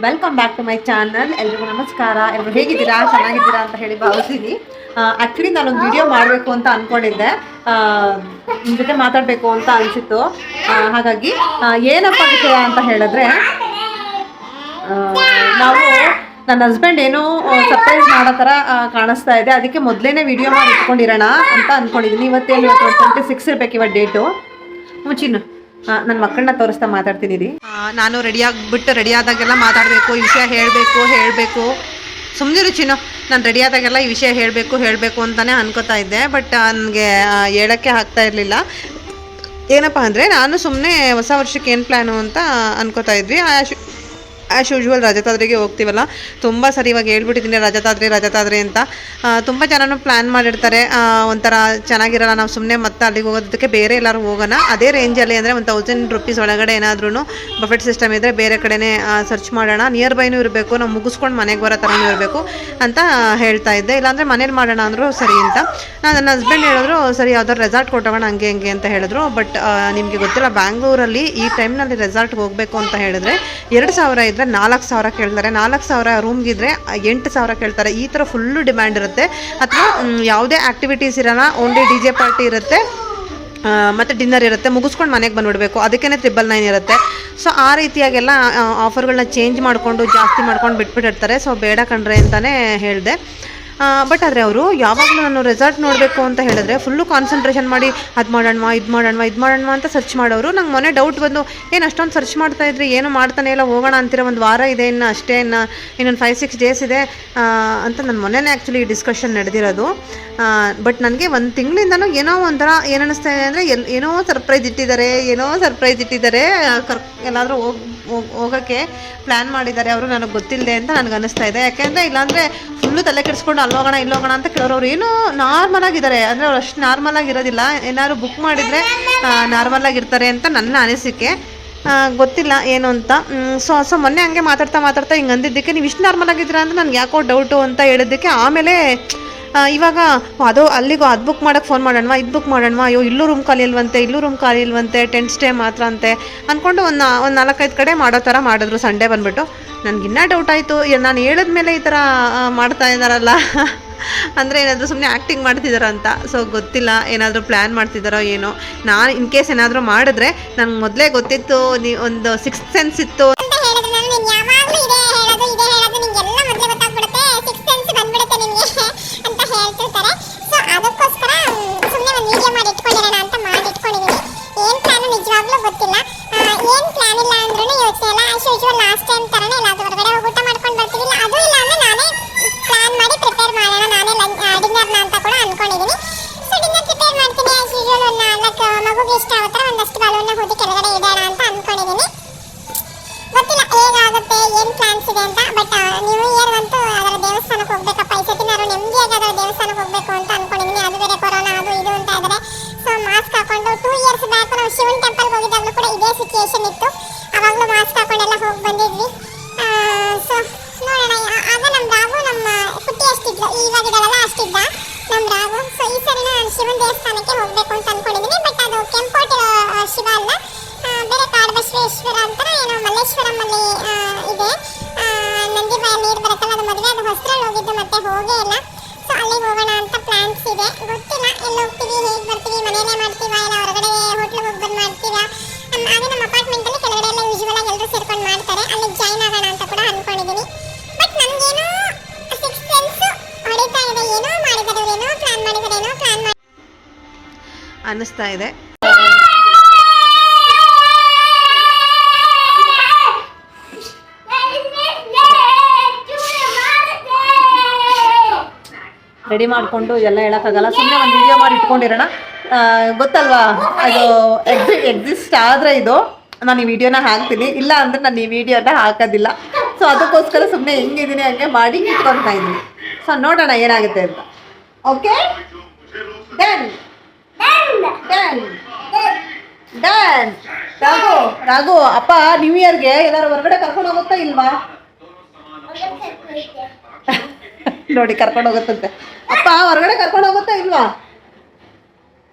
Welcome back to my channel ಎಲ್ರಿಗೂ ನಮಸ್ಕಾರ. ಎಲ್ಲರೂ ಹೇಗಿದ್ದೀರಾ? ಚೆನ್ನಾಗಿದ್ದೀರಾ ಅಂತ ಹೇಳಿ ಭಾವಿಸ್ತೀನಿ. ಆ್ಯಕ್ಚುಲಿ ನಾನೊಂದು ವಿಡಿಯೋ ಮಾಡಬೇಕು ಅಂತ ಅಂದ್ಕೊಂಡಿದ್ದೆ ನಿಮ್ಮ ಜೊತೆ ಮಾತಾಡಬೇಕು ಅಂತ ಅನಿಸಿತ್ತು. ಹಾಗಾಗಿ ಏನಪ್ಪ ವಿಷಯ ಅಂತ ಹೇಳಿದ್ರೆ ನಾವು ನನ್ನ ಹಸ್ಬೆಂಡ್ ಏನೋ ಸರ್ಪ್ರೈಸ್ ಮಾಡೋ ಥರ ಕಾಣಿಸ್ತಾ ಇದೆ. ಅದಕ್ಕೆ ಮೊದಲೇ ವಿಡಿಯೋ ಮಾಡಿ ಇಟ್ಕೊಂಡಿರೋಣ ಅಂತ ಅಂದ್ಕೊಂಡಿದ್ದೀನಿ ಇವತ್ತೇನು ಇವತ್ತು ಟ್ವೆಂಟಿ ಸಿಕ್ಸ್ ಇರಬೇಕು ಇವತ್ತು ಡೇಟು ಮುಂಚಿನ ನನ್ನ ಮಕ್ಕಳನ್ನ ತೋರಿಸ್ತಾ ಮಾತಾಡ್ತೀನಿ ನಾನು ರೆಡಿ ಆಗಿಬಿಟ್ಟು ರೆಡಿ ಆದಾಗೆಲ್ಲ ಮಾತಾಡಬೇಕು, ಈ ವಿಷಯ ಹೇಳಬೇಕು ಹೇಳಬೇಕು. ಸುಮ್ಮನೆ ರುಚಿನೋ ನಾನು ರೆಡಿ ಆದಾಗೆಲ್ಲ ಈ ವಿಷಯ ಹೇಳಬೇಕು ಹೇಳಬೇಕು ಅಂತಲೇ ಅನ್ಕೋತಾ ಇದ್ದೆ. ಬಟ್ ನನಗೆ ಹೇಳೋಕ್ಕೆ ಆಗ್ತಾ ಇರಲಿಲ್ಲ. ಏನಪ್ಪ ಅಂದರೆ, ನಾನು ಸುಮ್ಮನೆ ಹೊಸ ವರ್ಷಕ್ಕೆ ಏನು ಪ್ಲ್ಯಾನು ಅಂತ ಅನ್ಕೋತಾ ಇದ್ವಿ. ಆ್ಯಸ್ ಯೂಶ್ವಲ್ ರಜತಾದ್ರಿಗೆ ಹೋಗ್ತೀವಲ್ಲ, ತುಂಬ ಸರಿ ಇವಾಗ ಹೇಳ್ಬಿಟ್ಟಿದ್ದೀನಿ ರಜತಾದ್ರಿ ರಜತಾದ್ರಿ ಅಂತ. ತುಂಬ ಜನನೂ ಪ್ಲ್ಯಾನ್ ಮಾಡಿರ್ತಾರೆ. ಒಂಥರ ಚೆನ್ನಾಗಿರಲ್ಲ, ನಾವು ಸುಮ್ಮನೆ ಮತ್ತೆ ಅಲ್ಲಿಗೆ ಹೋಗೋದಕ್ಕೆ ಬೇರೆ ಎಲ್ಲರೂ ಹೋಗೋಣ. ಅದೇ ರೇಂಜಲ್ಲಿ ಅಂದರೆ ಒಂದು ತೌಸಂಡ್ ರುಪೀಸ್ ಒಳಗಡೆ ಏನಾದ್ರೂ ಬಫೆಟ್ ಸಿಸ್ಟಮ್ ಇದ್ದರೆ ಬೇರೆ ಕಡೆನೇ ಸರ್ಚ್ ಮಾಡೋಣ. ನಿಯರ್ ಬೈನೂ ಇರಬೇಕು, ನಾವು ಮುಗಿಸ್ಕೊಂಡು ಮನೆಗೆ ಬರೋ ಥರನೂ ಇರಬೇಕು ಅಂತ ಹೇಳ್ತಾ ಇದ್ದೆ. ಇಲ್ಲಾಂದರೆ ಮನೇಲಿ ಮಾಡೋಣ ಅಂದರು ಸರಿ ಅಂತ. ನಾನು ನನ್ನ ಹಸ್ಬೆಂಡ್ ಹೇಳಿದ್ರು, ಸರಿ ಯಾವ್ದಾದ್ರು ರೆಸಾರ್ಟ್ ಕೊಟ್ಟೋಗೋಣ ಹಂಗೆ ಹಂಗೆ ಅಂತ ಹೇಳಿದ್ರು. ಬಟ್ ನಿಮಗೆ ಗೊತ್ತಿಲ್ಲ ಬ್ಯಾಂಗ್ಳೂರಲ್ಲಿ ಈ ಟೈಮ್ನಲ್ಲಿ ರೆಸಾರ್ಟ್ಗೆ ಹೋಗಬೇಕು ಅಂತ ಹೇಳಿದ್ರೆ, ಎರಡು ಸಾವಿರ ಇದ್ದರೆ ನಾಲ್ಕು ಸಾವಿರ ಕೇಳ್ತಾರೆ. ನಾಲ್ಕು ಸಾವಿರ ರೂಮ್ಗಿದ್ರೆ ಎಂಟು ಸಾವಿರ ಕೇಳ್ತಾರೆ. ಈ ಥರ ಫುಲ್ಲು ಡಿಮ್ಯಾಂಡ್ ಇರುತ್ತೆ. ಅಥವಾ ಯಾವುದೇ ಆ್ಯಕ್ಟಿವಿಟೀಸ್ ಇರೋಲ್ಲ ಓನ್ಲಿ ಡಿ ಜೆ ಪಾರ್ಟಿ ಇರುತ್ತೆ ಮತ್ತು ಡಿನ್ನರ್ ಇರುತ್ತೆ, ಮುಗಿಸ್ಕೊಂಡು ಮನೆಗೆ ಬಂದುಬಿಡಬೇಕು. ಅದಕ್ಕೇ ತ್ರಿಬಲ್ ನೈನ್ ಇರುತ್ತೆ. ಸೊ ಆ ರೀತಿಯಾಗೆಲ್ಲ ಆಫರ್ಗಳನ್ನ ಚೇಂಜ್ ಮಾಡಿಕೊಂಡು, ಜಾಸ್ತಿ ಮಾಡ್ಕೊಂಡು ಬಿಟ್ಬಿಟ್ಟಿರ್ತಾರೆ. ಸೊ ಬೇಡ ಕಣ್ರೆ ಅಂತಲೇ ಹೇಳಿದೆ. ಬಟ್ ಆದರೆ ಅವರು ಯಾವಾಗಲೂ ನಾನು ರೆಸಾರ್ಟ್ ನೋಡಬೇಕು ಅಂತ ಹೇಳಿದ್ರೆ ಫುಲ್ಲು ಕಾನ್ಸಂಟ್ರೇಷನ್ ಮಾಡಿ, ಅದು ಮಾಡೋಣ ಇದು ಮಾಡೋಣ ಇದು ಮಾಡೋಣ ಅಂತ ಸರ್ಚ್ ಮಾಡೋರು. ನಂಗೆ ಮೊನ್ನೆ ಡೌಟ್ ಬಂದು, ಏನು ಅಷ್ಟೊಂದು ಸರ್ಚ್ ಮಾಡ್ತಾ ಇದ್ರಿ, ಏನು ಮಾಡ್ತಾನೆ ಇಲ್ಲ, ಹೋಗೋಣ ಅಂತೀರ, ಒಂದು ವಾರ ಇದೆ ಇನ್ನು, ಅಷ್ಟೇ ಇನ್ನು, ಇನ್ನೊಂದು ಫೈವ್ ಸಿಕ್ಸ್ ಡೇಸ್ ಇದೆ ಅಂತ ನನ್ನ ಮೊನ್ನೆನೇ ಆ್ಯಕ್ಚುಲಿ ಡಿಸ್ಕಷನ್ ನಡೆದಿರೋದು. ಬಟ್ ನನಗೆ ಒಂದು ತಿಂಗಳಿಂದನೂ ಏನೋ ಒಂಥರ ಏನು ಅನ್ನಿಸ್ತಾ ಇದೆ ಅಂದರೆ, ಎಲ್, ಏನೋ ಸರ್ಪ್ರೈಸ್ ಇಟ್ಟಿದ್ದಾರೆ, ಏನೋ ಸರ್ಪ್ರೈಸ್ ಇಟ್ಟಿದ್ದಾರೆ ಕರ್, ಎಲ್ಲಾದರೂ ಹೋಗಿ ಹೋಗೋಕ್ಕೆ ಪ್ಲ್ಯಾನ್ ಮಾಡಿದ್ದಾರೆ. ಅವರು ನನಗೆ ಗೊತ್ತಿಲ್ಲದೆ ಅಂತ ನನಗೆ ಅನ್ನಿಸ್ತಾ ಇದೆ. ಯಾಕೆಂದರೆ ಇಲ್ಲಾಂದರೆ ಫುಲ್ಲು ತಲೆ ಕೆಡಿಸ್ಕೊಂಡು ಅಲ್ಲಿ ಹೋಗೋಣ, ಇಲ್ಲಿ ಹೋಗೋಣ ಅಂತ ಕೇಳೋರು ಏನೋ ನಾರ್ಮಲ್ ಆಗಿದ್ದಾರೆ. ಅಂದರೆ ಅವ್ರು ಅಷ್ಟು ನಾರ್ಮಲ್ ಆಗಿರೋದಿಲ್ಲ. ಏನಾದ್ರು ಬುಕ್ ಮಾಡಿದರೆ ನಾರ್ಮಲ್ ಆಗಿರ್ತಾರೆ ಅಂತ ನನ್ನ ಅನಿಸಿಕೆ. ಗೊತ್ತಿಲ್ಲ ಏನು ಅಂತ. ಸೊ ಸೊ ಮೊನ್ನೆ ಹಂಗೆ ಮಾತಾಡ್ತಾ ಮಾತಾಡ್ತಾ ಹಿಂಗೆ ಅಂದಿದ್ದಕ್ಕೆ ನೀವು ಇಷ್ಟು ನಾರ್ಮಲ್ ಆಗಿದ್ದೀರಾ ಅಂತ ನನಗೆ ಯಾಕೋ ಡೌಟು ಅಂತ ಹೇಳಿದ್ದಕ್ಕೆ ಆಮೇಲೆ ಇವಾಗ ಅದು ಅಲ್ಲಿಗೂ ಅದು ಬುಕ್ ಮಾಡೋಕ್ಕೆ ಫೋನ್ ಮಾಡೋಣವಾ, ಇದು ಬುಕ್ ಮಾಡೋಣವಾ, ಅಯ್ಯೋ, ಇಲ್ಲೂ ರೂಮ್ ಖಾಲಿ ಇಲ್ವಂತೆ, ಇಲ್ಲೂ ರೂಮ್ ಖಾಲಿ ಇಲ್ವಂತೆ ಟೆಂಟ್ ಸ್ಟೇ ಮಾತ್ರ ಅಂತೆ ಅಂದ್ಕೊಂಡು ಒಂದು ಒಂದು ನಾಲ್ಕೈದು ಕಡೆ ಮಾಡೋ ಥರ ಮಾಡಿದ್ರು ಸಂಡೇ ಬಂದುಬಿಟ್ಟು. ನನಗಿನ್ನ ಡೌಟ್ ಆಯಿತು. ನಾನು ಹೇಳಿದ್ಮೇಲೆ ಈ ಥರ ಮಾಡ್ತಾ ಇದ್ದಾರಲ್ಲ? ಅಂದರೆ ಏನಾದರೂ ಸುಮ್ಮನೆ ಆ್ಯಕ್ಟಿಂಗ್ ಮಾಡ್ತಿದ್ದಾರ ಅಂತ. ಸೊ ಗೊತ್ತಿಲ್ಲ, ಏನಾದರೂ ಪ್ಲ್ಯಾನ್ ಮಾಡ್ತಿದ್ದಾರೋ ಏನೋ. ನಾನು ಇನ್ ಕೇಸ್ ಏನಾದರೂ ಮಾಡಿದ್ರೆ ನನಗೆ ಮೊದಲೇ ಗೊತ್ತಿತ್ತು, ನೀ, ಒಂದು ಸಿಕ್ಸ್ ಸೆನ್ಸ್ ಇತ್ತು. ಯೂಶುವಲ್ ಲಾಸ್ಟ್ ಟೈಮ್ ತರನೇ ಎಲ್ಲಾದ್ರೂ ಹೊರಗಡೆ ಹೋಗಿ ಊಟ ಮಾಡ್ಕೊಂಡು ಬರ್ತೀವಿ ಅದು ಇಲ್ಲ ಅಂದ್ರೆ ನಾನೇ ಪ್ಲಾನ್ ಮಾಡಿ ಪ್ರಿಪೇರ್ ಮಾಡೋಣ. ನಾನೇ ಡಿನ್ನರ್ನ ಅಂತ ಕೂಡ ಅನ್ಕೊಂಡಿದ್ದೀನಿ ಸೊ ಡಿನ್ನರ್ ಪ್ರಿಪೇರ್ ಮಾಡ್ತೀನಿ ಆಸ್ ಯೂಶುವಲ್ ಒಂದು ನಾಲ್ಕು ಮಗುಗೆ ಇಷ್ಟ ಆಗೋ ಒಂದಷ್ಟು ಬಾಲೂನ್ನ ಹೋಗಿ ಕೆಳಗಡೆ ಇಡೋಣ ಅಂತ ಅನ್ಕೊಂಡಿದ್ದೀನಿ ಗೊತ್ತಿಲ್ಲ, ಹೇಗಾಗುತ್ತೆ, ಏನ್ ಪ್ಲಾನ್ಸ್ ಇದೆ ಅಂತ. ಬಟ್ ನ್ಯೂ ಇಯರ್ ಅಂತೂ ಅದರ ದೇವಸ್ಥಾನಕ್ಕೆ ಹೋಗ್ಬೇಕಪ್ಪ. ಈ ಸತಿ ನಾನು ನೆಮ್ಮದಿಯಾಗಿ ಅದರ ದೇವಸ್ಥಾನಕ್ಕೆ ಹೋಗ್ಬೇಕು ಅಂತ ಅನ್ಕೊಂಡಿದ್ದೀನಿ ಅದು ಬೇರೆ ಕೊರೋನಾ, ಅದು ಇದು ಅಂತ ಇದ್ದಾರೆ ಸೊ ಮಾಸ್ಕ್ ಹಾಕೊಂಡು ಟೂ ಇಯರ್ಸ್ ಬ್ಯಾಕ್ ನಾವು ಶಿವನ್ ಟೆಂಪಲ್ಗೆ ಅದು ಮದುವೆ ಅದು ಹೊಸ್ತ್ರಲ್ಲಿ ಹೋಗಿದ್ದು ಮತ್ತೆ ಹೋಗೇ ಇಲ್ಲ. ಸೊ ಅಲ್ಲಿಗೆ ಹೋಗೋಣ ಅಂತ ಪ್ಲಾನ್ಸ್ ಇದೆ. ಗೊತ್ತಿಲ್ಲ ಎಲ್ಲಿ ಹೋಗ್ತೀವಿ, ಹೇಗೆ ಬರ್ತೀವಿ ಮನೆಯಲ್ಲೇ ಮಾಡ್ತೀವಾ, ಇಲ್ಲ ಹೊರಗಡೆ ಹೋಟ್ಲಿಗೆ ಹೋಗಿ ಬಂದು ಮಾಡ್ತೀರಾ? ಹಾಗೆ ನಮ್ಮ ಅಪಾರ್ಟ್ಮೆಂಟ್ ಅಲ್ಲಿ ಕೆಳಗಡೆ ಎಲ್ಲ ಯೂಶುವಲ್ ಆಗಿ ಎಲ್ಲರೂ ಸೇರ್ಕೊಂಡು ಮಾಡ್ತಾರೆ. ಅಲ್ಲಿ ಜಾಯ್ನ್ ಆಗೋಣ ಅಂತ ಕೂಡ ಅನ್ಕೊಂಡಿದ್ದೀನಿ ಬಟ್ ನಮಗೇನೋ ಸಿಕ್ಸ್ ಸೆನ್ಸ್ ಹೊಡಿತಾ ಇದೆ. ಏನೋ ಮಾಡಿದ್ದಾರೆ ಏನೋ ಪ್ಲಾನ್ ಮಾಡಿದ್ದಾರೆ, ಏನೋ ಪ್ಲಾನ್ ಮಾಡಿ ಅನ್ನಿಸ್ತಾ ಇದೆ. ರೆಡಿ ಮಾಡಿಕೊಂಡು ಎಲ್ಲ ಹೇಳೋಕ್ಕಾಗಲ್ಲ. ಸುಮ್ಮನೆ ಒಂದು ವಿಡಿಯೋ ಮಾಡಿ ಇಟ್ಕೊಂಡಿರೋಣ. ಗೊತ್ತಲ್ವಾ? ಅದು ಎಕ್ಸಿ ಎಕ್ಸಿಸ್ಟ್ ಆದರೆ ಇದು. ನಾನು ಈ ವಿಡಿಯೋನ ಹಾಕ್ತೀನಿ. ಇಲ್ಲ ಅಂದರೆ ನಾನು ಈ ವಿಡಿಯೋನ ಹಾಕೋದಿಲ್ಲ. ಸೊ ಅದಕ್ಕೋಸ್ಕರ ಸುಮ್ಮನೆ ಹೆಂಗಿದ್ದೀನಿ ಹಂಗೆ ಮಾಡಿ ಇಟ್ಕೊತಾ ಇದ್ದೀನಿ. ಸೊ ನೋಡೋಣ ಏನಾಗುತ್ತೆ ಅಂತ. Okay done done done Raghu Raghu ಅಪ್ಪ ನ್ಯೂ ಇಯರ್ಗೆ ಎಲ್ಲರೂ ಹೊರಗಡೆ ಕರ್ಕೊಂಡು ಹೋಗುತ್ತಾ ಇಲ್ವಾ? ನೋಡಿ ಕರ್ಕೊಂಡು ಹೋಗುತ್ತಂತೆ. ಅಪ್ಪ, ಹೊರಗಡೆ ಕರ್ಕೊಂಡು ಹೋಗುತ್ತಾ ಇಲ್ವಾ?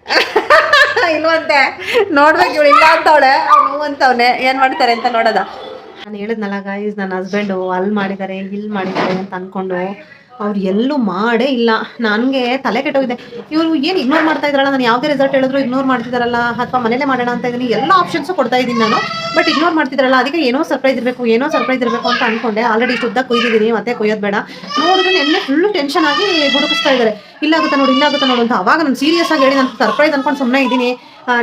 ಇಲ್ವಂತೆ. ನೋಡ್ಬೇಕು ಇವಳು ಇಲ್ಲ ಅಂತವಳೆ. ಅಂತವನೆ. ಏನು ಮಾಡ್ತಾರೆ ಅಂತ ನೋಡೋದ. ನಾನು ಹೇಳಿದ್ನಲ್ಲ ಗಾಯ್ಸ್ ನನ್ನ ಹಸ್ಬೆಂಡು ಅಲ್ಲಿ ಮಾಡಿದ್ದಾರೆ, ಇಲ್ಲಿ ಮಾಡಿದ್ದಾರೆ ಅಂತ ಅಂದ್ಕೊಂಡು ಅವ್ರು ಎಲ್ಲೂ ಮಾಡೇ ಇಲ್ಲ. ನನಗೆ ತಲೆ ಕೆಟ್ಟೋಗಿದೆ. ಇವರು ಏನು ಇಗ್ನೋರ್ ಮಾಡ್ತಾ ಇದ್ರಲ್ಲ? ನಾನು ಯಾವುದೇ ರಿಸಲ್ಟ್ ಹೇಳಿದ್ರು ಇಗ್ನೋರ್ ಮಾಡ್ತಿದ್ದಾರಲ್ಲ ಅಥವಾ ಮನೇಲೆ ಮಾಡೋಣ ಅಂತ ಇದ್ದೀನಿ ಎಲ್ಲ ಆಪ್ಷನ್ಸು ಕೊಡ್ತಾ ಇದ್ದೀನಿ ನಾನು. ಬಟ್ ಇಗ್ನೋರ್ ಮಾಡ್ತಿದ್ರಲ್ಲ? ಅದಕ್ಕೆ ಏನೋ ಸರ್ಪ್ರೈಸ್ ಇರಬೇಕು, ಏನೋ ಸರ್ಪ್ರೈಸ್ ಇರಬೇಕು ಅಂತ ಅನ್ಕೊಂಡೆ. ಆಲ್ರೆಡಿ ಶುದ್ಧ ಕೊಯ್ದಿದ್ದೀನಿ, ಮತ್ತೆ ಕೊಯ್ಯೋದು ಬೇಡ. ನೋಡಿದ್ರೆ ನೆನ್ನೆ ಫುಲ್ಲು ಟೆನ್ಷನ್ ಆಗಿ ಹುಡುಕಿಸ್ತಾ ಇದ್ದಾರೆ ಇಲ್ಲಾಗುತ್ತಾ ನೋಡಿ ಇಲ್ಲಾಗುತ್ತಾ ನೋಡು ಅಂತ. ಅವಾಗ ನಾನು ಸೀರಿಯಸ್ ಆಗಿ ಹೇಳಿ ನಾನು ಸರ್ಪ್ರೈಸ್ ಅನ್ಕೊಂಡು ಸುಮ್ಮನೆ ಇದ್ದೀನಿ.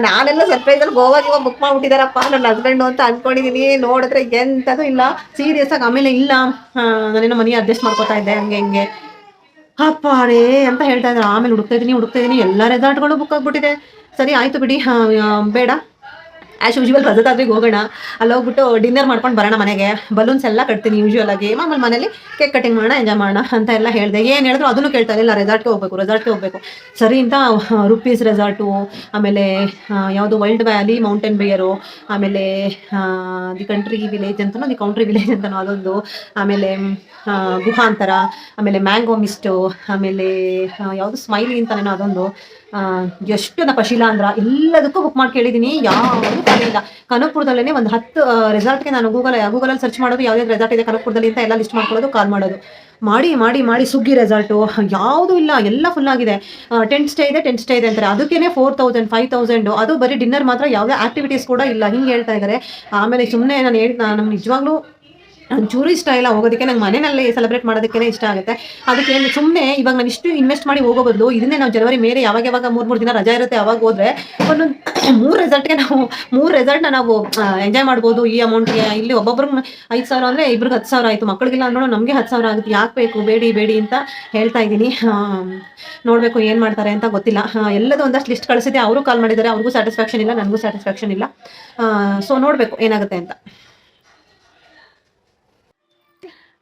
ನಾನೆಲ್ಲ ಸರ್ಪ್ರೈಸ್ ಅಲ್ಲಿ ಹೋಗಿ ಬುಕ್ ಮಾಡ್ಬಿಟ್ಟಿದಾರಪ್ಪ, ನನ್ನ ಹಸ್ಬೆಂಡು ಅಂತ ಅನ್ಕೊಂಡಿದೀನಿ. ನೋಡಿದ್ರೆ ಎಂತದು ಇಲ್ಲ. ಸೀರಿಯಸ್ ಆಗಿ ಆಮೇಲೆ ಇಲ್ಲ. ನಾನೇನೋ ಮನಿ ಅಡ್ಜಸ್ಟ್ ಮಾಡ್ಕೊತಾ ಇದ್ದೆ, ಹಂಗೆ, ಹಿಂಗೆ. ಅಪ್ಪಾರೇ ಅಂತ ಹೇಳ್ತಾ ಇದ್ದಾರೆ ಆಮೇಲೆ ಹುಡುಕ್ತಾ ಇದ್ದೀನಿ ಹುಡುಕ್ತಾ ಇದ್ದೀನಿ. ಎಲ್ಲ ರೆಸಾರ್ಟ್ಗಳು ಬುಕ್ ಆಗ್ಬಿಟ್ಟಿದೆ. ಸರಿ, ಆಯ್ತು ಬಿಡಿ. ಬೇಡ. ಆ್ಯಸ್ ಯೂಶುವಲ್ ರಜತಾದ್ರಿಗೆ ಹೋಗೋಣ. ಅಲ್ಲಿ ಹೋಗ್ಬಿಟ್ಟು ಡಿನ್ನರ್ ಮಾಡ್ಕೊಂಡು ಬರೋಣ ಮನೆಗೆ. ಬಲೂನ್ಸ್ ಎಲ್ಲ ಕಟ್ತೀನಿ ಯೂಶುವಲ್ ಆಗಿ. ಮಾಮೂಲಿ ಮನೇಲಿ ಕೇಕ್ ಕಟಿಂಗ್ ಮಾಡೋಣ ಎಂಜಾಯ್ ಮಾಡೋಣ ಅಂತ ಎಲ್ಲ ಹೇಳಿದೆ. ಏನು ಹೇಳಿದ್ರು ಅದನ್ನು ಕೇಳ್ತಾ ಇಲ್ಲ. ರೆಸಾರ್ಟ್ಗೆ ಹೋಗ್ಬೇಕು ರೆಸಾರ್ಟ್ಗೆ ಹೋಗ್ಬೇಕು. ಸರಿ ಅಂತ ರುಪೀಸ್ ರೆಸಾರ್ಟು ಆಮೇಲೆ ಯಾವುದು ವೈಲ್ಡ್ ವ್ಯಾಲಿ ಮೌಂಟೇನ್ ಬೇಯರು ಆಮೇಲೆ ದಿ ಕಂಟ್ರಿ ವಿಲೇಜ್ ಅಂತನೋ ದಿ ಕೌಂಟ್ರಿ ವಿಲೇಜ್ ಅಂತನೋ, ಅದೊಂದು. ಆಮೇಲೆ ಗುಹಾಂತರ, ಆಮೇಲೆ ಮ್ಯಾಂಗೋ ಮಿಸ್ಟು ಆಮೇಲೆ ಯಾವುದು ಸ್ಮೈಲಿ ಅಂತಾನೇನೋ ಅದೊಂದು. ಎಷ್ಟು ನಾ ಶಿಲಾಂಧ್ರ ಎಲ್ಲದಕ್ಕೂ ಬುಕ್ ಮಾಡಿ ಕೇಳಿದ್ದೀನಿ ಯಾವುದು ಇಲ್ಲ. ಕನಕಪುರದಲ್ಲೇ ಒಂದು ಹತ್ತು ರೆಸಾರ್ಟ್ಗೆ ನಾನು ಗೂಗಲ್ ಗೂಗಲಲ್ಲಿ ಸರ್ಚ್ ಮಾಡೋದು ಯಾವುದೇ ರೆಸಾರ್ಟ್ ಇದೆ ಕನಕಪುರದಲ್ಲಿ ಅಂತ ಎಲ್ಲ ಲಿಸ್ಟ್ ಮಾಡ್ಕೊಳ್ಳೋದು ಕಾಲ್ ಮಾಡೋದು. ಮಾಡಿ ಮಾಡಿ ಮಾಡಿ ಸುಗ್ಗಿ ರೆಸಾರ್ಟು ಯಾವುದೂ ಇಲ್ಲ, ಎಲ್ಲ ಫುಲ್ ಆಗಿದೆ. ಟೆಂಟ್ ಸ್ಟೇ ಇದೆ ಟೆಂಟ್ ಸ್ಟೇ ಇದೆ ಅಂತಾರೆ. ಅದಕ್ಕೇ ಫೋರ್ ತೌಸಂಡ್ ಫೈವ್ ತೌಸಂಡು ಅದು ಬರೀ ಡಿನ್ನರ್ ಮಾತ್ರ, ಯಾವುದೇ ಆಕ್ಟಿವಿಟೀಸ್ ಕೂಡ ಇಲ್ಲ. ಹಿಂಗೆ ಹೇಳ್ತಾ ಇದ್ದಾರೆ ಆಮೇಲೆ ಸುಮ್ಮನೆ ನಾನು ಹೇಳಿ, ನಾನು ನಿಜವಾಗ್ಲೂ ಒಂಚೂರು ಇಷ್ಟ ಇಲ್ಲ ಹೋಗೋದಕ್ಕೆ. ನಂಗೆ ಮನೆಯಲ್ಲಿ ಸೆಲೆಬ್ರೇಟ್ ಮಾಡೋದಕ್ಕೆ ಇಷ್ಟ ಆಗುತ್ತೆ. ಅದಕ್ಕೆ ಸುಮ್ಮನೆ ಇವಾಗ ನಾನು ಇಷ್ಟು ಇನ್ವೆಸ್ಟ್ ಮಾಡಿ ಹೋಗೋ ಬದಲು ಇದನ್ನೇ ನಾವು ಜನವರಿ ಮೇಲೆ ಯಾವಾಗ ಯಾವಾಗ ಮೂರು ಮೂರು ದಿನ ರಜಾ ಇರುತ್ತೆ ಅವಾಗ ಹೋದ್ರೆ ಒಂದು ಮೂರು ರೆಸಲ್ಟ್ಗೆ ನಾವು ಮೂರು ರೆಸಲ್ಟ್ನ ನಾವು ಎಂಜಾಯ್ ಮಾಡ್ಬೋದು. ಈ ಅಮೌಂಟ್ಗೆ ಇಲ್ಲಿ ಒಬ್ಬೊಬ್ರು ಐದು ಸಾವಿರ ಅಂದರೆ ಇಬ್ರಿಗೆ ಹತ್ತು ಸಾವಿರ ಆಯಿತು. ಮಕ್ಕಳಿಗೆಲ್ಲ ಅಂದ್ರೂ ನಮಗೆ ಹತ್ತು ಸಾವಿರ ಆಗುತ್ತೆ. ಯಾಕೆ ಬೇಕು? ಬೇಡಿ ಬೇಡಿ ಅಂತ ಹೇಳ್ತಾ ಇದ್ದೀನಿ. ನೋಡಬೇಕು ಏನು ಮಾಡ್ತಾರೆ ಅಂತ ಗೊತ್ತಿಲ್ಲ. ಎಲ್ಲದೂ ಒಂದಷ್ಟು ಲಿಸ್ಟ್ ಕಳಿಸಿದೆ ಅವರು ಕಾಲ್ ಮಾಡಿದ್ದಾರೆ. ಅವ್ರಿಗೂ ಸ್ಯಾಟಿಸ್ಫ್ಯಾಕ್ಷನ್ ಇಲ್ಲ, ನನಗೂ ಸ್ಯಾಟಿಸ್ಫ್ಯಾಕ್ಷನ್ ಇಲ್ಲ. ಸೊ ನೋಡಬೇಕು ಏನಾಗುತ್ತೆ ಅಂತ.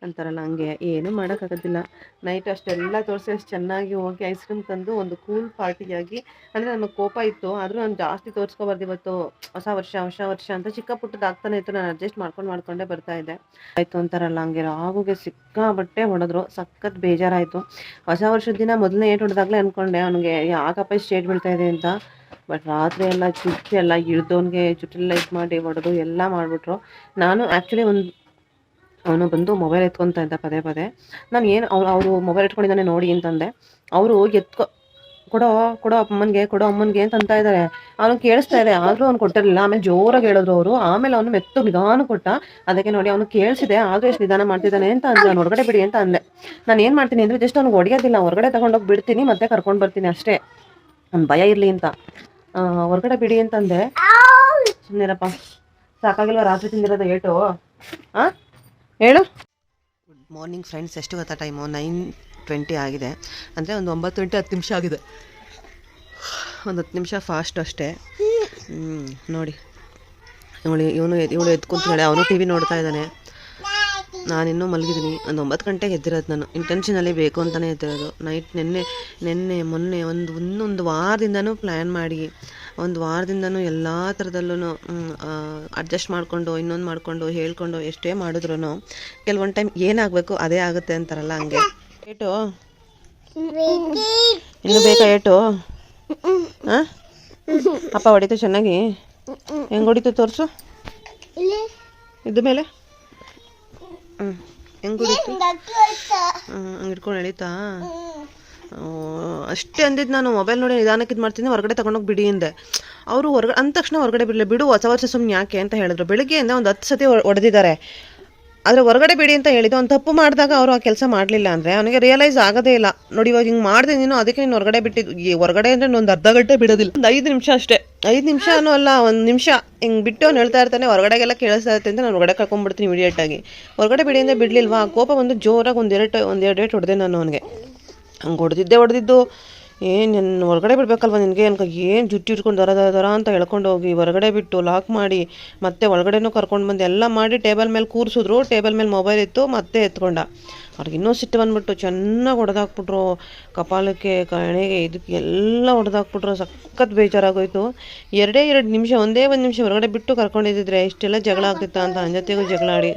ಅಂತಾರಲ್ಲ, ಹಂಗೆ ಏನು ಮಾಡೋಕ್ಕಾಗೋದಿಲ್ಲ. ನೈಟ್ ಅಷ್ಟೆಲ್ಲ ತೋರಿಸಿ ಅಷ್ಟು ಚೆನ್ನಾಗಿ ಹೋಗಿ ಐಸ್ ಕ್ರೀಮ್ ತಂದು ಒಂದು ಕೂಲ್ ಪಾರ್ಟಿಯಾಗಿ ಅಂದರೆ ನನಗೆ ಕೋಪ ಇತ್ತು, ಆದರೂ ನಾನು ಜಾಸ್ತಿ ತೋರಿಸ್ಕೊಬಾರ್ದು ಇವತ್ತು, ಹೊಸ ವರ್ಷ ಹೊಸ ವರ್ಷ ಅಂತ ಚಿಕ್ಕ ಪುಟ್ಟದಾಗ್ತಾನೆ ಇತ್ತು, ನಾನು ಅಡ್ಜಸ್ಟ್ ಮಾಡ್ಕೊಂಡು ಮಾಡ್ಕೊಂಡೇ ಬರ್ತಾ ಇದ್ದೆ. ಆಯಿತು ಅಂತಾರಲ್ಲ, ಹಂಗೆ ರಾಗುಗೆ ಸಿಕ್ಕಾಬಟ್ಟೆ ಹೊಡೆದ್ರು, ಸಖತ್ ಬೇಜಾರಾಯಿತು. ಹೊಸ ವರ್ಷದ ದಿನ ಮೊದಲನೇ ಏಟ್ ಹೊಡೆದಾಗಲೇ ಅಂದ್ಕೊಂಡೆ ಅವನಿಗೆ ಯಾಕಪ್ಪ ಸ್ಟೇಟ್ ಬೀಳ್ತಾ ಇದೆ ಅಂತ. ಬಟ್ ರಾತ್ರಿ ಎಲ್ಲ ಚುಚ್ಚಿ ಎಲ್ಲ ಹಿಡ್ದವನಿಗೆ ಚುಟ್ಟೆಲ್ಲ ಇದು ಮಾಡಿ ಹೊಡೆದು ಎಲ್ಲ ಮಾಡಿಬಿಟ್ರು. ನಾನು ಆ್ಯಕ್ಚುಲಿ ಒಂದು ಅವನು ಬಂದು ಮೊಬೈಲ್ ಎತ್ಕೊತಾ ಇದ್ದ ಪದೇ ಪದೇ. ನಾನು ಏನು ಅವ್ರು ಅವರು ಮೊಬೈಲ್ ಇಟ್ಕೊಂಡಿದ್ದಾನೆ ನೋಡಿ ಅಂತಂದೆ. ಅವರು ಎತ್ಕೊ, ಕೊಡೋ ಕೊಡೋ ಅಮ್ಮನಿಗೆ ಕೊಡೋ ಅಮ್ಮನಿಗೆ ಅಂತ ಅಂತ ಇದ್ದಾರೆ ಅವನು ಕೇಳಿಸ್ತಾ ಇದೆ, ಆದರೂ ಅವ್ನು ಕೊಟ್ಟಿರಲಿಲ್ಲ. ಆಮೇಲೆ ಜೋರಾಗಿ ಹೇಳಿದ್ರು ಅವರು. ಆಮೇಲೆ ಅವನು ಮೆತ್ತು ನಿಧಾನ ಕೊಟ್ಟ, ಅದಕ್ಕೆ ನೋಡಿ ಅವನು ಕೇಳಿಸಿದೆ, ಆದರೂ ಎಷ್ಟು ನಿಧಾನ ಮಾಡ್ತಿದ್ದಾನೆ ಅಂತ ಅಂದೆ ಅವ್ನು ಹೊರಗಡೆ ಬಿಡಿ ಅಂತ ಅಂದೆ ನಾನು ಏನು ಮಾಡ್ತೀನಿ ಅಂದರೆ ಜಸ್ಟ್ ಅವ್ನಿಗೆ ಹೊಡೆಯೋದಿಲ್ಲ. ಹೊರಗಡೆ ತಗೊಂಡೋಗಿ ಬಿಡ್ತೀನಿ, ಮತ್ತೆ ಕರ್ಕೊಂಡು ಬರ್ತೀನಿ ಅಷ್ಟೇ. ಅವ್ನು ಭಯ ಇರಲಿ ಅಂತ. ಹೊರಗಡೆ ಬಿಡಿ ಅಂತಂದೆ ಸುಮ್ಮನಿರಪ್ಪ ಸಾಕಾಗಿಲ್ವ ರಾತ್ರಿ ತಿಂದಿರೋದು ಏಟು? ಹಾಂ ಹೇಳು. ಗುಡ್ ಮಾರ್ನಿಂಗ್ ಫ್ರೆಂಡ್ಸ್ ಎಷ್ಟು ಗೊತ್ತಾ ಟೈಮು ನೈನ್ ಟ್ವೆಂಟಿ ಆಗಿದೆ. ಅಂದರೆ ಒಂದು ಒಂಬತ್ತು ಗಂಟೆ ಹತ್ತು ನಿಮಿಷ ಆಗಿದೆ. ಒಂದು ಹತ್ತು ನಿಮಿಷ ಫಾಸ್ಟ್ ಅಷ್ಟೇ. ಹ್ಞೂ ನೋಡಿ. ಇವಳು ಇವನು ಇವಳು ಎದ್ಕೊಂತಾಳೆ ಅವನು ಟಿ ವಿ ನೋಡ್ತಾ ಇದ್ದಾನೆ. ನಾನಿನ್ನೂ ಮಲಗಿದ್ದೀನಿ. ಒಂದು ಒಂಬತ್ತು ಗಂಟೆಗೆ ಎದ್ದಿರೋದು ನಾನು. ಇಂಟೆನ್ಷನಲ್ಲಿ ಬೇಕು ಅಂತಲೇ ಎದ್ದಿರೋದು. ನೈಟ್ ನಿನ್ನೆ ನಿನ್ನೆ ಮೊನ್ನೆ ಒಂದು ಒಂದೊಂದು ವಾರದಿಂದನೂ ಪ್ಲ್ಯಾನ್ ಮಾಡಿ ಒಂದು ವಾರದಿಂದನೂ ಎಲ್ಲ ಥರದಲ್ಲೂ ಅಡ್ಜಸ್ಟ್ ಮಾಡಿಕೊಂಡು ಇನ್ನೊಂದು ಮಾಡಿಕೊಂಡು ಹೇಳ್ಕೊಂಡು ಎಷ್ಟೇ ಮಾಡಿದ್ರು ಕೆಲವೊಂದು ಟೈಮ್ ಏನಾಗಬೇಕು ಅದೇ ಆಗುತ್ತೆ ಅಂತಾರಲ್ಲ ಹಂಗೆ. ಏಟು? ಇನ್ನು ಬೇಕಾ ಏಟು? ಹಾಂ? ಅಪ್ಪ ಹೊಡಿತು ಚೆನ್ನಾಗಿ? ಹೆಂಗೆ ಹೊಡಿತು ತೋರಿಸು? ಇದ್ದ ಮೇಲೆ ಹ್ಞೂ ಹೆಂಗೆ ಹಿಡ್ಕೊಂಡು ಎಳಿತಾ? ಅಷ್ಟೇ ಅಂದಿದ್ದು ನಾನು ಮೊಬೈಲ್ ನೋಡಿ ನಿಧಾನಕ್ಕೆ ಇದು ಮಾಡ್ತೀನಿ ಹೊರಗಡೆ ತಗೊಂಡೋಗಿ ಬಿಡಿ ಅಂದೆ. ಅವರು ಹೊರಗಡೆ ಅಂದ ತಕ್ಷಣ ಹೊರಗಡೆ ಬಿಡಲಿ ಬಿಡು ಹೊಸ ವರ್ಷ ಸುಮ್ಮನೆ ಯಾಕೆ ಅಂತ ಹೇಳಿದ್ರು. ಬೆಳಿಗ್ಗೆಯಿಂದ ಒಂದು ಹತ್ತು ಸತಿ ಹೊಡೆದಿದ್ದಾರೆ ಆದರೆ ಹೊರಗಡೆ ಬಿಡಿ ಅಂತ ಹೇಳಿದ್ದು ಅವ್ನು ತಪ್ಪು ಮಾಡಿದಾಗ ಅವರು ಆ ಕೆಲಸ ಮಾಡಲಿಲ್ಲ ಅಂದರೆ ಅವನಿಗೆ ರಿಯಲೈಸ್ ಆಗೋದೇ ಇಲ್ಲ. ನೋಡಿ ಇವಾಗ ಹಿಂಗೆ ಮಾಡಿದೆ ನೀನು ಅದಕ್ಕೆ ನೀನು ಹೊರಗಡೆ ಬಿಟ್ಟಿದ್ದು ಈ ಹೊರಗಡೆ ಅಂದರೆ ಒಂದು ಅರ್ಧ ಗಂಟೆ ಬಿಡೋದಿಲ್ಲ. ಒಂದು ಐದು ನಿಮಿಷ ಅಷ್ಟೇ. ಐದು ನಿಮಿಷನೂ ಅಲ್ಲ ಒಂದು ನಿಮಿಷ. ಹಿಂಗೆ ಬಿಟ್ಟು ಅವ್ನು ಹೇಳ್ತಾ ಇರ್ತಾನೆ ಹೊರಗಡೆಗೆಲ್ಲ ಕೇಳಿಸ್ತಾ ಇರುತ್ತೆ ಅಂತ ನಾನು ಹೊರಗಡೆ ಕರ್ಕೊಂಡ್ಬಿಡ್ತೀನಿ ಇಮಿಡಿಯೇಟಾಗಿ ಹೊರಗಡೆ ಬಿಡಿ ಅಂದರೆ ಬಿಡಲಿಲ್ವಾ? ಕೋಪ ಒಂದು ಜೋರಾಗಿ ಒಂದು ಎರಡು ಒಂದು ಎರಡು ಏಟ್ ಹೊಡೆದೆ ನಾನು ಅವನಿಗೆ. ಹಂಗೆ ಹೊಡೆದಿದ್ದೆ ಹೊಡೆದಿದ್ದು. ಏನು ನನ್ನ ಹೊರಗಡೆ ಬಿಡಬೇಕಲ್ವ ನಿನಗೆ? ಅನ್ಕ ಏನು ಜುಟ್ಟಿ ಇಟ್ಕೊಂಡು ದರ ದರ ಅಂತ ಎಳ್ಕೊಂಡು ಹೋಗಿ ಹೊರಗಡೆ ಬಿಟ್ಟು ಲಾಕ್ ಮಾಡಿ ಮತ್ತೆ ಒಳಗಡೆನೂ ಕರ್ಕೊಂಡು ಬಂದು ಎಲ್ಲ ಮಾಡಿ ಟೇಬಲ್ ಮೇಲೆ ಕೂರಿಸಿದ್ರು, ಟೇಬಲ್ ಮೇಲೆ ಮೊಬೈಲ್ ಇತ್ತು, ಮತ್ತೆ ಎತ್ಕೊಂಡ. ಅವ್ರಿಗೆ ಇನ್ನೂ ಸಿಟ್ಟು ಬಂದ್ಬಿಟ್ಟು ಚೆನ್ನಾಗಿ ಹೊಡೆದಾಕ್ಬಿಟ್ರು. ಕಪಾಲಕ್ಕೆ, ಕಣೆಗೆ ಇದಕ್ಕೆ ಎಲ್ಲ ಹೊಡೆದಾಕ್ಬಿಟ್ರು. ಸಖತ್ ಬೇಜಾರಾಗೋಯ್ತು. ಎರಡೇ ಎರಡು ನಿಮಿಷ, ಒಂದೇ ಒಂದು ನಿಮಿಷ ಹೊರಗಡೆ ಬಿಟ್ಟು ಕರ್ಕೊಂಡಿದ್ದಿದ್ರೆ ಇಷ್ಟೆಲ್ಲ ಜಗಳ ಆಗ್ತಿತ್ತ ಅಂತ ನನ್ನ ಜೊತೆಗೂ ಜಗಳ ಆಡಿ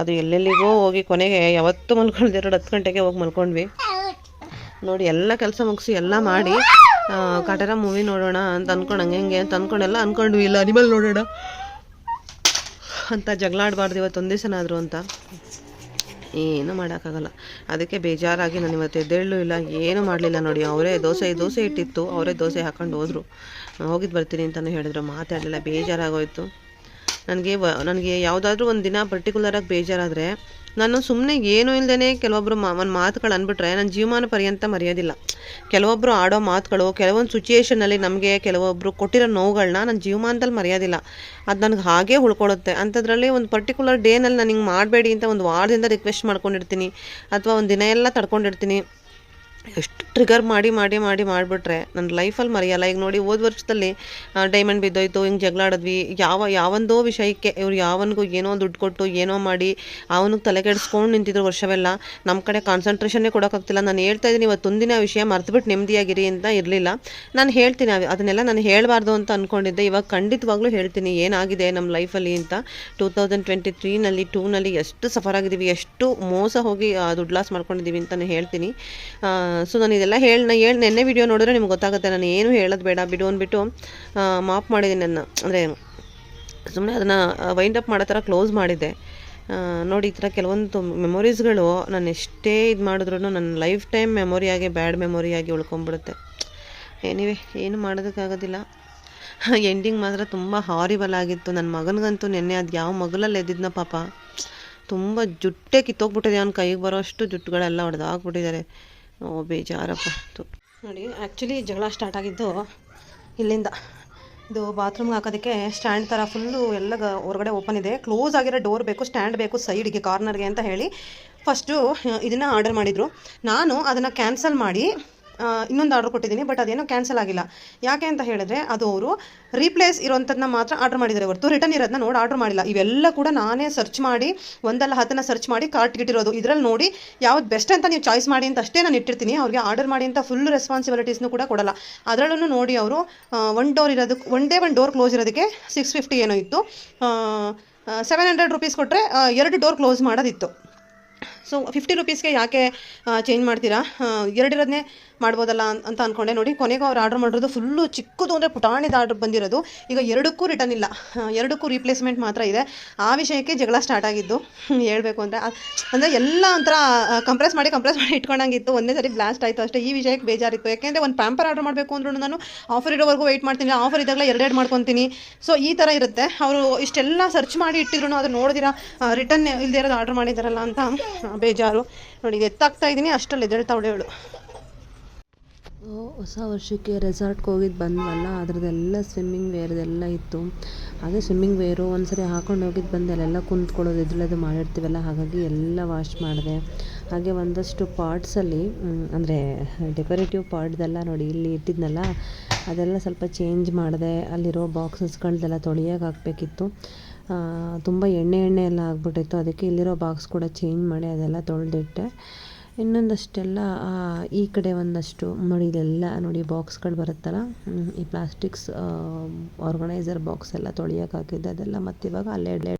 ಅದು ಎಲ್ಲೆಲ್ಲಿಗೋ ಹೋಗಿ ಕೊನೆಗೆ ಯಾವತ್ತೂ ಮಲ್ಕೊಂಡು ಎರಡು ಹತ್ತು ಗಂಟೆಗೆ ಹೋಗಿ ಮಲ್ಕೊಂಡ್ವಿ. ನೋಡಿ ಎಲ್ಲ ಕೆಲಸ ಮುಗಿಸಿ ಎಲ್ಲ ಮಾಡಿ ಕಟರ ಮೂವಿ ನೋಡೋಣ ಅಂತ ಅನ್ಕೊಂಡು ಹಂಗೆ ಹೆಂಗೆ ಅಂತ ಅನ್ಕೊಂಡೆಲ್ಲ ಅನ್ಕೊಂಡ್ವಿ. ಇಲ್ಲ ಅನಿಮಲ್ ನೋಡೋಣ. ಅಂತ ಜಗಳ ಆಡಬಾರ್ದು ಇವತ್ತು, ಒಂದು ದಿವಸನಾದರೂ ಅಂತ. ಏನೂ ಮಾಡೋಕ್ಕಾಗಲ್ಲ. ಅದಕ್ಕೆ ಬೇಜಾರಾಗಿ ನಾನು ಇವತ್ತು ಎದ್ದೇಳು ಇಲ್ಲ, ಏನೂ ಮಾಡಲಿಲ್ಲ ನೋಡಿ. ಅವರೇ ದೋಸೆ ದೋಸೆ ಇಟ್ಟಿತ್ತು, ಅವರೇ ದೋಸೆ ಹಾಕೊಂಡು ಹೋದರು. ಹೋಗಿದ್ದು ಬರ್ತೀನಿ ಅಂತಲೂ ಹೇಳಿದ್ರು. ಮಾತಾಡಲಿಲ್ಲ, ಬೇಜಾರಾಗೋಯ್ತು. ನನಗೆ ನನಗೆ ಯಾವುದಾದ್ರೂ ಒಂದು ದಿನ ಪರ್ಟಿಕ್ಯುಲರಾಗಿ ಬೇಜಾರಾದರೆ ನಾನು ಸುಮ್ಮನೆ ಏನೂ ಇಲ್ಲದೇ ಕೆಲವೊಬ್ಬರು ಮಾ, ಒಂದು ಮಾತುಗಳು ಅಂದ್ಬಿಟ್ರೆ ನನ್ನ ಜೀವಮಾನ ಪರ್ಯಂತ ಮರೆಯೋದಿಲ್ಲ. ಕೆಲವೊಬ್ಬರು ಆಡೋ ಮಾತುಗಳು, ಕೆಲವೊಂದು ಸಿಚುಯೇಷನಲ್ಲಿ ನಮಗೆ ಕೆಲವೊಬ್ಬರು ಕೊಟ್ಟಿರೋ ನೋವುಗಳನ್ನ ನನ್ನ ಜೀವಮಾನದಲ್ಲಿ ಮರೆಯೋದಿಲ್ಲ. ಅದು ನನಗೆ ಹಾಗೇ ಉಳ್ಕೊಳ್ಳುತ್ತೆ ಅಂಥದ್ರಲ್ಲಿ ಒಂದು ಪರ್ಟಿಕ್ಯುಲರ್ ಡೇನಲ್ಲಿ ನಾನು ಹಿಂಗೆ ಮಾಡಬೇಡಿ ಅಂತ ಒಂದು ವಾರದಿಂದ ರಿಕ್ವೆಸ್ಟ್ ಮಾಡ್ಕೊಂಡಿರ್ತೀನಿ. ಅಥವಾ ಒಂದು ದಿನ ಎಲ್ಲ ತಡ್ಕೊಂಡಿರ್ತೀನಿ. ಎಷ್ಟು ಟ್ರಿಗರ್ ಮಾಡಿ ಮಾಡಿ ಮಾಡಿ ಮಾಡಿಬಿಟ್ರೆ ನನ್ನ ಲೈಫಲ್ಲಿ ಮರೆಯಲ್ಲ. ಈಗ ನೋಡಿ ಹೋದ ವರ್ಷದಲ್ಲಿ ಡೈಮಂಡ್ ಬಿದ್ದೋಯ್ತು, ಹಿಂಗೆ ಜಗಳಾಡಿದ್ವಿ ಯಾವ, ಯಾವೊಂದೋ ವಿಷಯಕ್ಕೆ ಇವ್ರು ಯಾವನಿಗೂ ಏನೋ ದುಡ್ಡು ಕೊಟ್ಟು, ಏನೋ ಮಾಡಿ ಅವನಿಗೆ ತಲೆ ಕೆಡಿಸ್ಕೊಂಡು ನಿಂತಿದ್ರು ವರ್ಷವೆಲ್ಲ. ನಮ್ಮ ಕಡೆ ಕಾನ್ಸಂಟ್ರೇಷನ್ನೇ ಕೊಡೋಕ್ಕಾಗ್ತಿಲ್ಲ ನಾನು ಹೇಳ್ತಾ ಇದ್ದೀನಿ ಇವತ್ತೊಂದಿನ ವಿಷಯ ಮರ್ತುಬಿಟ್ಟು ನೆಮ್ಮದಿಯಾಗಿರಿ ಅಂತ ಇರಲಿಲ್ಲ. ನಾನು ಹೇಳ್ತೀನಿ ಅದನ್ನೆಲ್ಲ ನಾನು ಹೇಳಬಾರ್ದು ಅಂತ ಅಂದ್ಕೊಂಡಿದ್ದೆ ಇವಾಗ ಖಂಡಿತವಾಗ್ಲೂ ಹೇಳ್ತೀನಿ, ಏನಾಗಿದೆ ನಮ್ಮ ಲೈಫಲ್ಲಿ ಅಂತ. ಟೂ ತೌಸಂಡ್ ಟ್ವೆಂಟಿ ತ್ರೀನಲ್ಲಿ ಟೂನಲ್ಲಿ ಎಷ್ಟು ಸಫರ್ ಆಗಿದ್ದೀವಿ, ಎಷ್ಟು ಮೋಸ ಹೋಗಿ ದುಡ್ಡು ಲಾಸ್ ಮಾಡ್ಕೊಂಡಿದ್ದೀವಿ ಅಂತಲೇ ಹೇಳ್ತೀನಿ. ಸೊ ನಾನು ಇದೆಲ್ಲ ಹೇಳಿ, ನಾ ಹೇಳಿ ನೆನ್ನೆ ವಿಡಿಯೋ ನೋಡಿದ್ರೆ ನಿಮ್ಗೆ ಗೊತ್ತಾಗುತ್ತೆ. ನಾನು ಏನು ಹೇಳೋದು ಬೇಡ. ಬಿಡು ಅಂದ್ಬಿಟ್ಟು ಮಾಪ್ ಮಾಡಿದ್ದೀನಿ ನನ್ನ. ಅಂದರೆ ಸುಮ್ಮನೆ ಅದನ್ನು ವೈಂಡ್ ಅಪ್ ಮಾಡೋ ಥರ ಕ್ಲೋಸ್ ಮಾಡಿದ್ದೆ. ನೋಡಿ ಈ ಥರ ಕೆಲವೊಂದು ಮೆಮೊರೀಸ್ಗಳು ನಾನು ಎಷ್ಟೇ ಇದು ಮಾಡಿದ್ರು ನನ್ನ ಲೈಫ್ ಟೈಮ್ ಮೆಮೊರಿಯಾಗಿ ಬ್ಯಾಡ್ ಮೆಮೊರಿಯಾಗಿ ಉಳ್ಕೊಂಬಿಡುತ್ತೆ. ಏನಿವೆ ಏನು ಮಾಡೋದಕ್ಕಾಗೋದಿಲ್ಲ. ಎಂಡಿಂಗ್ ಮಾತ್ರ ತುಂಬ ಹಾರಿಬಲ್ ಆಗಿತ್ತು. ನನ್ನ ಮಗನಿಗಂತೂ ನೆನ್ನೆ ಅದು ಯಾವ ಮಗಲಲ್ಲಿ ಎದ್ದಿದ್ನ ಪಾಪ. ತುಂಬ ಜುಟ್ಟೆ ಕಿತ್ತೋಗ್ಬಿಟ್ಟಿದೆ ಅವ್ನ ಕೈಗೆ ಬರೋ ಅಷ್ಟು ಜುಟ್ಟುಗಳೆಲ್ಲ ಹೊಡೆದಾಕ್ಬಿಟ್ಟಿದ್ದಾರೆ ಓ ಬೇಜಾರಪ್ಪ. ನೋಡಿ ಆ್ಯಕ್ಚುಲಿ ಜಗಳ ಸ್ಟಾರ್ಟ್ ಆಗಿದ್ದು ಇಲ್ಲಿಂದ. ಇದು ಬಾತ್ರೂಮ್ಗೆ ಹಾಕೋದಕ್ಕೆ ಸ್ಟ್ಯಾಂಡ್ ಥರ ಫುಲ್ಲು ಎಲ್ಲ ಹೊರಗಡೆ ಓಪನ್ ಇದೆ. ಕ್ಲೋಸ್ ಆಗಿರೋ ಡೋರ್ ಬೇಕು ಸ್ಟ್ಯಾಂಡ್ ಬೇಕು ಸೈಡ್ಗೆ ಕಾರ್ನರ್ಗೆ ಅಂತ ಹೇಳಿ ಫಸ್ಟು ಇದನ್ನು ಆರ್ಡರ್ ಮಾಡಿದರು. ನಾನು ಅದನ್ನು ಕ್ಯಾನ್ಸಲ್ ಮಾಡಿ ಇನ್ನೊಂದು ಆರ್ಡರ್ ಕೊಟ್ಟಿದ್ದೀನಿ ಬಟ್ ಅದೇನೋ ಕ್ಯಾನ್ಸಲ್ ಆಗಿಲ್ಲ. ಯಾಕೆ ಅಂತ ಹೇಳಿದ್ರೆ, ಅದು ಅವರು ರೀಪ್ಲೇಸ್ ಇರೋಂಥದ್ದನ್ನ ಮಾತ್ರ ಆರ್ಡರ್ ಮಾಡಿದ್ದಾರೆ ಹೊರತು. ರಿಟರ್ನ್ ಇರೋದನ್ನ ನೋಡಿ ಆರ್ಡರ್ ಮಾಡಿಲ್ಲ. ಇವೆಲ್ಲ ಕೂಡ ನಾನೇ ಸರ್ಚ್ ಮಾಡಿ, ಒಂದಲ್ಲ ಹತ್ತನ್ನ ಸರ್ಚ್ ಮಾಡಿ ಕಾರ್ಟ್ ಇಟ್ಟಿರೋದು ಇದರಲ್ಲಿ ನೋಡಿ ಯಾವ್ದು ಬೆಸ್ಟ್ ಅಂತ ನೀವು ಚಾಯ್ಸ್ ಮಾಡಿ ಅಂತ ಅಷ್ಟೇ ನಾನು ಇಟ್ಟಿರ್ತೀನಿ. ಅವ್ರಿಗೆ ಆರ್ಡರ್ ಮಾಡಿ ಅಂತ ಫುಲ್ ರೆಸ್ಪಾನ್ಸಿಬಿಲಿಟೀಸ್ನು ಕೂಡ ಕೊಡಲ್ಲ. ಅದರಲ್ಲೂ ನೋಡಿ ಅವರು ಒನ್ ಡೋರ್ ಇರೋದಕ್ಕೆ one day one door close ಇರೋದಕ್ಕೆ ಸಿಕ್ಸ್ ಫಿಫ್ಟಿ ಏನೋ ಇತ್ತು. ಸೆವೆನ್ ಹಂಡ್ರೆಡ್ ರುಪೀಸ್ ಕೊಟ್ಟರೆ ಎರಡು ಡೋರ್ ಕ್ಲೋಸ್ ಮಾಡೋದಿತ್ತು. ಸೊ ಫಿಫ್ಟಿ ರುಪೀಸ್ಗೆ ಯಾಕೆ ಚೇಂಜ್ ಮಾಡ್ತೀರಾ? ಎರಡಿರೋದನ್ನೇ ಮಾಡ್ಬೋದಲ್ಲ ಅಂತ ಅಂದ್ಕೊಂಡೆ ನೋಡಿ, ಕೊನೆಗೂ ಅವ್ರು ಆರ್ಡರ್ ಮಾಡಿರೋದು ಫುಲ್ಲು ಚಿಕ್ಕದು ಅಂದರೆ ಪುಟಾಣಿದ ಆರ್ಡರ್ ಬಂದಿರೋದು. ಈಗ ಎರಡಕ್ಕೂ ರಿಟರ್ನ್ ಇಲ್ಲ. ಎರಡಕ್ಕೂ ರೀಪ್ಲೇಸ್ಮೆಂಟ್ ಮಾತ್ರ ಇದೆ. ಆ ವಿಷಯಕ್ಕೆ ಜಗಳ ಸ್ಟಾರ್ಟ್ ಆಗಿದ್ದು. ಹೇಳಬೇಕು ಅಂದರೆ ಅಂದರೆ ಎಲ್ಲ ಒಂಥರ ಕಂಪ್ರೆಸ್ ಮಾಡಿ ಕಂಪ್ರೆಸ್ ಮಾಡಿ ಇಟ್ಕೊಂಡಂಗಿತ್ತು. ಒಂದೇ ಸರಿ ಬ್ಲಾಸ್ಟ್ ಆಯಿತು ಅಷ್ಟೇ. ಈ ವಿಷಯಕ್ಕೆ ಬೇಜಾರಿತ್ತು. ಯಾಕೆಂದರೆ ಒಂದು ಪ್ಯಾಂಪರ್ ಆರ್ಡರ್ ಮಾಡಬೇಕು ಅಂದ್ರೂ ನಾನು ಆಫರ್ ಇರೋವರೆಗೂ ವೆಯ್ಟ್ ಮಾಡ್ತೀನಿ. ಆಫರ್ ಇದ್ದಾಗಲೇ ಎರಡೆರಡು ಮಾಡ್ಕೊತೀನಿ. ಸೊ ಈ ಥರ ಇರುತ್ತೆ. ಅವರು ಇಷ್ಟೆಲ್ಲ ಸರ್ಚ್ ಮಾಡಿ ಇಟ್ಟಿದ್ರು ಅದು ನೋಡಿದಿರ ರಿಟರ್ನ್ ಇಲ್ಲದೆ ಇರೋದು ಆರ್ಡರ್ ಮಾಡಿದಾರಲ್ಲ ಅಂತ ಬೇಜಾರು. ನೋಡಿ ಎತ್ತಾಗ್ತಾ ಇದ್ದೀನಿ ಅಷ್ಟರಲ್ಲಿ ಎದ್ದೇಳ್ತಾವಳೆ ಅವಳು ಹೊಸ ವರ್ಷಕ್ಕೆ ರೆಸಾರ್ಟ್ಗೆ ಹೋಗಿದ್ದು ಬಂದ್ವಲ್ಲ, ಅದರದ್ದೆಲ್ಲ ಸ್ವಿಮ್ಮಿಂಗ್ ವೇರ್ದೆಲ್ಲ ಇತ್ತು. ಅದೇ ಸ್ವಿಮ್ಮಿಂಗ್ ವೇರು ಒಂದು ಸರಿ ಹಾಕೊಂಡು ಹೋಗಿದ್ದು ಬಂದು ಅಲ್ಲೆಲ್ಲ ಕುಂತ್ಕೊಳ್ಳೋದು ಎದುಳೋದು ಮಾಡಿರ್ತೀವಲ್ಲ, ಹಾಗಾಗಿ ಎಲ್ಲ ವಾಶ್ ಮಾಡಿದೆ. ಹಾಗೆ ಒಂದಷ್ಟು ಪಾರ್ಟ್ಸಲ್ಲಿ ಅಂದರೆ ಡೆಕೋರೇಟಿವ್ ಪಾರ್ಟ್ದೆಲ್ಲ ನೋಡಿ ಇಲ್ಲಿ ಇಟ್ಟಿದ್ನಲ್ಲ, ಅದೆಲ್ಲ ಸ್ವಲ್ಪ ಚೇಂಜ್ ಮಾಡಿದೆ. ಅಲ್ಲಿರೋ ಬಾಕ್ಸಸ್ಗಳ್ದೆಲ್ಲ ತೊಳೆಯೋಕೆ ಹಾಕಬೇಕಿತ್ತು ತುಂಬ ಎಣ್ಣೆ ಎಣ್ಣೆ ಎಲ್ಲ ಆಗ್ಬಿಟ್ಟಿತ್ತು, ಅದಕ್ಕೆ ಇಲ್ಲಿರೋ ಬಾಕ್ಸ್ ಕೂಡ ಚೇಂಜ್ ಮಾಡಿ ಅದೆಲ್ಲ ತೊಳೆದಿಟ್ಟೆ. ಇನ್ನೊಂದಷ್ಟೆಲ್ಲ ಈ ಕಡೆ ಒಂದಷ್ಟು ನೋಡಿ ಇದೆಲ್ಲ ನೋಡಿ ಬಾಕ್ಸ್ಗಳು ಬರುತ್ತಲ್ಲ ಈ ಪ್ಲಾಸ್ಟಿಕ್ಸ್ ಆರ್ಗನೈಸರ್ ಬಾಕ್ಸ್ ಎಲ್ಲ ತೊಳಿಯೋಕೆ ಅದೆಲ್ಲ ಮತ್ತಿವಾಗ ಅಲ್ಲೇ